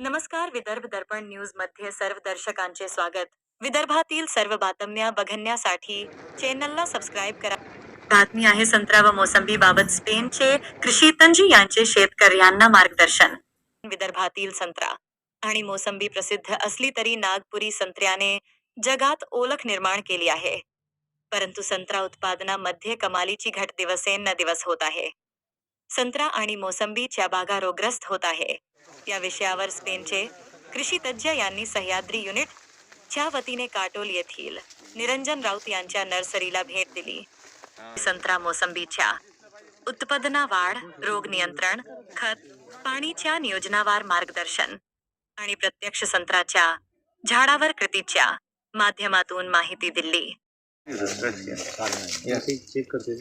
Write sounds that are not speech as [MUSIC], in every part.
नमस्कार विदर्भ दर्पण न्यूजमध्ये सर्व दर्शकांचे स्वागत. विदर्भातील सर्व बातम्या बघण्यासाठी चॅनलला सबस्क्राईब करा. बातमी आहे संत्रा व मोसंबी बाबत स्पेनचे कृषी तंजी यांचे शेतकऱ्यांना मार्गदर्शन. विदर्भातील संत्रा आणि मोसंबी प्रसिद्ध असली तरी नागपुरी संत्र्याने जगात ओळख निर्माण केली आहे. परंतु संत्रा उत्पादनामध्ये कमालीची घट दिवसेन दिवस होत आहे. संत्रा आणि मोसंबीच्या बागा रोगग्रस्त होत आहे. या विषयावर स्पेनचे कृषी तज्ज्ञ यांनी सह्याद्री युनिट च्या वतीने काटोल येथील निरंजन राऊत यांच्या नर्सरीला भेट दिली. संत्रा मोसंबीच्या उत्पादना वाढ रोग नियंत्रण खत पाणीच्या नियोजनावर मार्गदर्शन आणि प्रत्यक्ष संत्राच्या झाडावर कृतीच्या माध्यमातून माहिती दिली. ऐसे चेक करते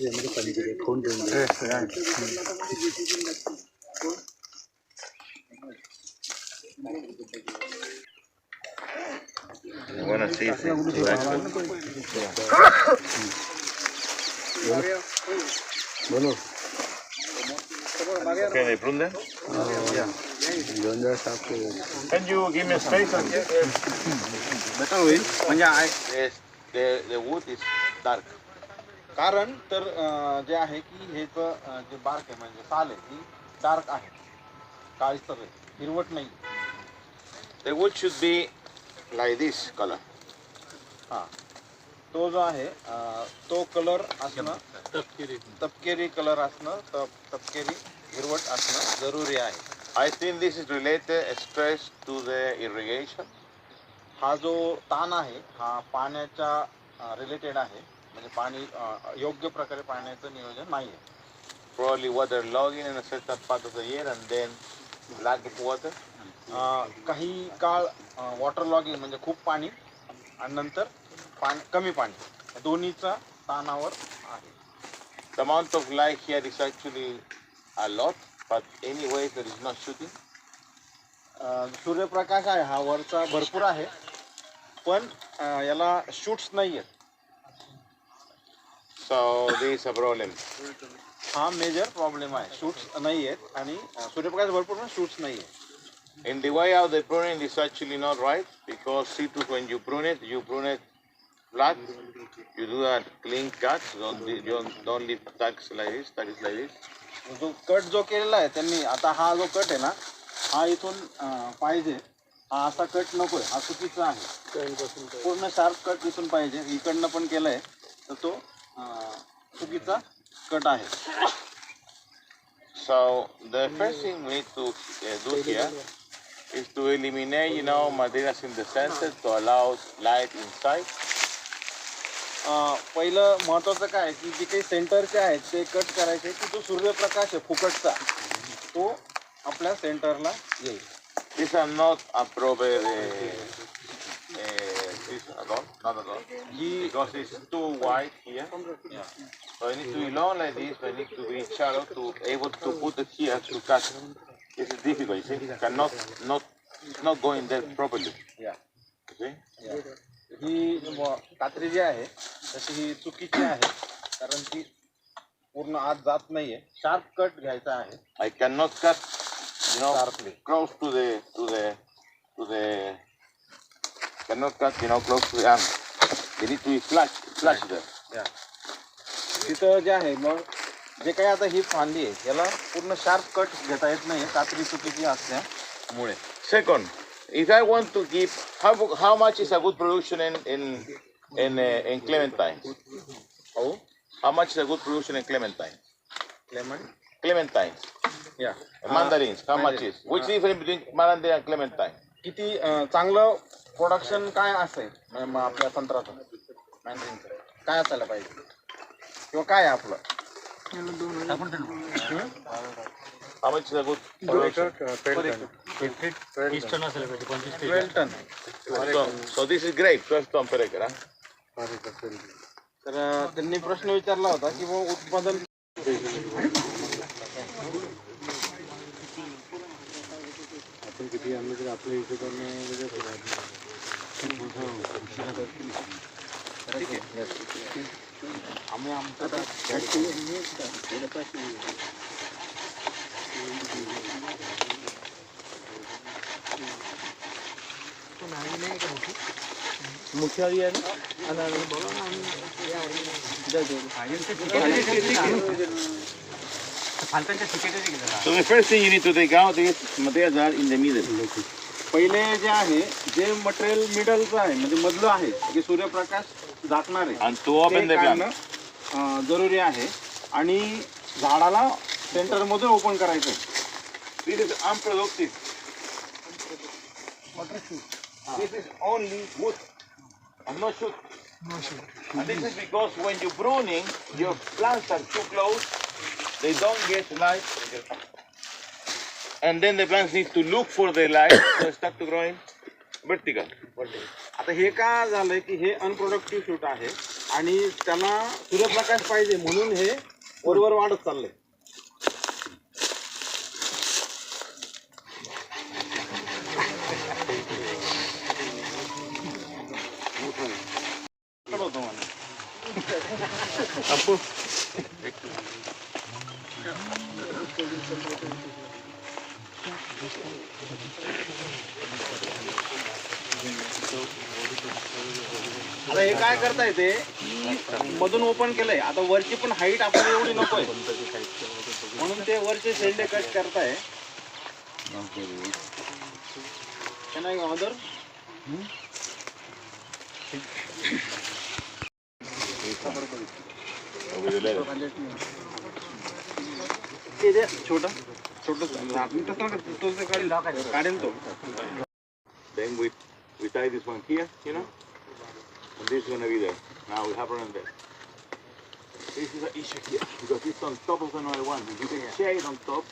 थे हमें पानी के लिए फोन पे Bueno, sí, sí. exacto. बोलो Okay, they prune them? गंजा साफ के Can you give me space and better होईल म्हणजे आहे Yes, the, the wood is dark. कारण तर अं, जे आहे की हे ज- अं, जे बार्क आहे म्हणजे साल आहे ही डार्क आहे काळसर आहे हिरवट नाही The wood should be like this color. हा तो जो आहे अं, तो कलर असणं तपकेरी कलर असणं तप तपकेरी हिरवट असणं जरुरी आहे I think this is related stress to the irrigation. हा जो ताण आहे हा पाण्याच्या रिलेटेड आहे म्हणजे पाणी अं, योग्य प्रकारे पाण्याचं नियोजन नाही आहे Probably water logging in a certain part of the year and then lack of water. अं, काही काळ वॉटर लॉगिंग म्हणजे खूप पाणी आणि नंतर पाणी कमी पाणी. दोन्हीचा तानावर आहे. The amount of light here is actually I lot but any way there is not अं, सूर्यप्रकाश आहे हा वरचा भरपूर आहे पण याला शूट्स नाही आहेत So this is हा मेजर प्रॉब्लेम आहे. शूट्स नाही आहेत आणि सूर्यप्रकाश भरपूर पण शूट्स नाही आहे In the way out the pruning is actually not right because citrus when you prune it, you prune it flat. You do a clean cut. Don't you don't, don't leave tags like this, tags like this. जो cut जो केलेला आहे त्यांनी आता हा जो cut आहे ना हा इथून अं, पाहिजे हा असा कट नकोय हा चुकीचा आहे पूर्ण शार्प कट इथून पाहिजे इकडनं पण केलंय तर तो अं, चुकीचा कट आहे So the first thing we need to uh, do here is to eliminate, you know, materials in the center to allow light inside. अं, पहिलं महत्वाचं काय आहे की जे काही सेंटरचे आहेत ते कट करायचे की जो सूर्यप्रकाश आहे फुकटचा तो आपल्या सेंटरला येईल These are not a proper uh, uh, this at all, not at all, because it's too wide here. So it needs to be long like this, but it needs to be shallow to able to put it here to cut. This is difficult, you see. Cannot not it's not going there properly. या You see? ही व- कात्री जी आहे तशी ही चुकीची आहे कारण ती पूर्ण आत जात नाहीये शार्प कट घ्यायचा आहे I cannot cut, you know, Sharply. close to the to the to the cannot cut, you know, close to the arm. They need to be flush, flush there. या तिथं जे आहे मग जे काही आता ही फांदी आहे याला पूर्ण शार्प कट घेता येत नाही कात्री चुकीची असल्यामुळे second if I want to give हा हा much is a good production in in in in clement time हो हा much is a good production in clement time clement clement time या मांदारिन्स हा which is frame between mandarin clement time किती चांगलं production काय असेल? आपल्या संत्राचं? काय असायला पाहिजे? किंवा काय आहे आपलं? How much is ton So, so this is grape, 12 ton per acre. Huh? तर त्यांनी प्रश्न विचारला होता की मग उत्पादन आपण किती आणलं तर आपल्या हिशोबाने वेगळं आहे आम्ही आमचं So the first thing you need to take out is materials are in the middle. पहिले जे आहे जे मटेरियल मिडलचं आहे म्हणजे मधलं आहे की सूर्यप्रकाश जातणार आहे जरुरी आहे. आणि झाडाला सेंटर मधून ओपन करायचं this is um productive this is only with no shoot no because when you pruning your plants too close they don't get life And then the plants need to look for the light to start to growing vertical. आता हे का झालंय की हे अनप्रोडक्टिव्ह shoot आहे आणि त्यांना सूर्यप्रकाश पाहिजे म्हणून हे वरवर वाढत चाललंय मला. आता हे काय करताय ते? मधून ओपन केलंय. आता वरची पण हाईट आपल्याला एवढी नकोय. म्हणून ते वरचे शेंडे कट करताय. नाही ऑदर ते then we we tie this one here you know? And this is going to be there. Now we have one there. This is an issue here because it's on top of another one. If you get shade on top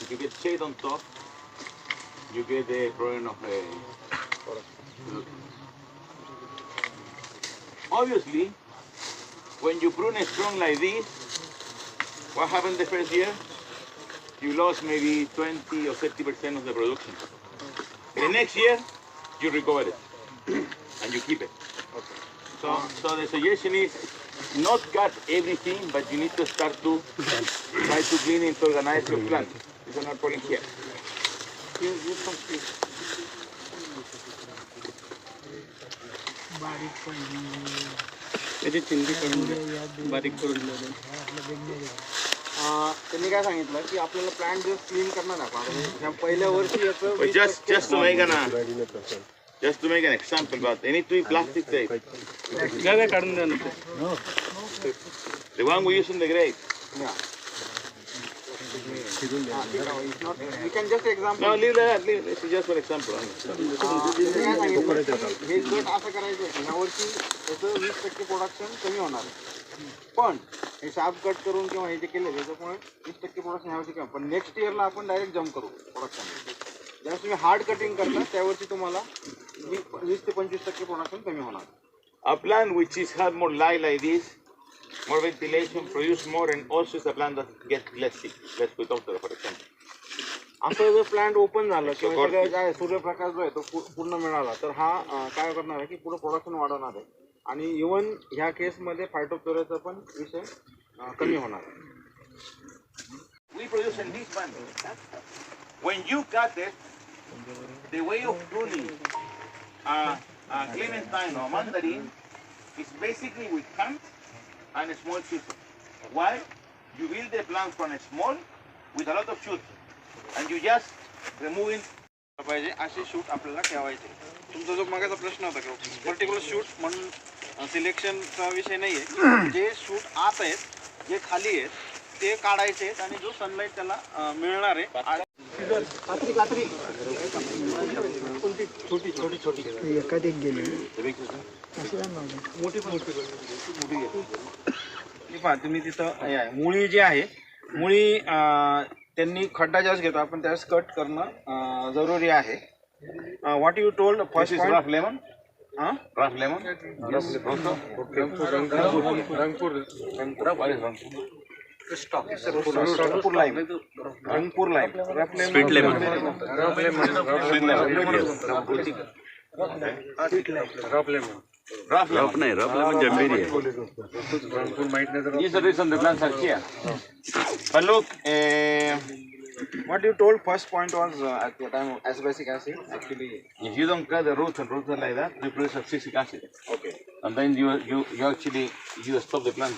if you get shade on top you get the problem of the obviously when you prune a strong like this what happened the first year? you lost maybe 20 or 30 percent of the production. The next year, you recover it and you keep it. So, so the suggestion is not cut everything, but you need to start to try to clean and to organize your plant. Are not pulling here. त्याची चिंदी करून बारीक करून त्यांनी काय सांगितलं की आपल्याला plant just clean करणार ना आपल्या पहिल्या वर्षी जस्ट जस्ट नाही का ना? जस्ट तुम्ही काय एक्झाम्पल पाहत आणि तुम्ही प्लास्टिक काढून द्या ना वांग उशन वगैरे आहे No, leave that. Leave. Just for example. only. हे गट असं करायचं की ह्या वर्षी त्याचं वीस टक्के प्रोडक्शन कमी होणार पण हे शार्प कट करून किंवा हे जे केले त्याच्यामुळे वीस टक्के प्रोडक्शन ह्या वर्षी कमी पण नेक्स्ट इयरला आपण डायरेक्ट जम्प करू प्रोडक्शन ज्यावेळेस तुम्ही हार्ड कटिंग करता त्यावर्षी तुम्हाला वीस ते पंचवीस टक्के प्रोडक्शन कमी होणार A plant which is more light like this, more ventilation, produce more, and also is a plant that gets less sick. Let's put out there, for example. असं जर प्लांट ओपन झालं किंवा सगळं काय सूर्यप्रकाश जो आहे तो पू- पूर्ण मिळाला तर हा अं, काय करणार आहे की पुढे प्रोडक्शन वाढवणार आहे आणि इवन ह्या केसमध्ये फायटोप्युराचा पण विषय अं, कमी होणार आहे We produce in this manner. When you cut it, the way of pruning a, a clementine or mandarin is basically with hands And a small chisel. Why? You build the plant from a small with a lot of shoots, and you just removing पाहिजे असे shoot आपल्याला ठेवायचे तुमचा जो मागाचा प्रश्न होता की particular shoot म्हणून सिलेक्शनचा विषय नाही आहे [CLEARS THROAT] जे शूट आत आहेत जे खाली आहेत ते काढायचे आहेत आणि जो सनलाईट त्याला मिळणार आहे छोटी छोटी छोटी मोठी पण मोठी घे. ही पहा तुम्ही तिथं हे आहे. मुळी जी आहे मुळी अं, त्यांनी खड्डा ज्यावेळेस घेतो आपण त्यावेळेस कट करणं जरुरी आहे. What you told first. हां. Yes. Also. What is rangpur? Rangpur lime Rangpur lime sweet lemon lemon. नाही रफ लेमन जंबिरी आहे This is the reason the plants are here. But look, uh, What you told first point was uh, at the time of asbestic acid. Actually, If you don't cut the roots and roots are like that, you produce acetic acid. okay. And then you, you, you actually, you stop the plant.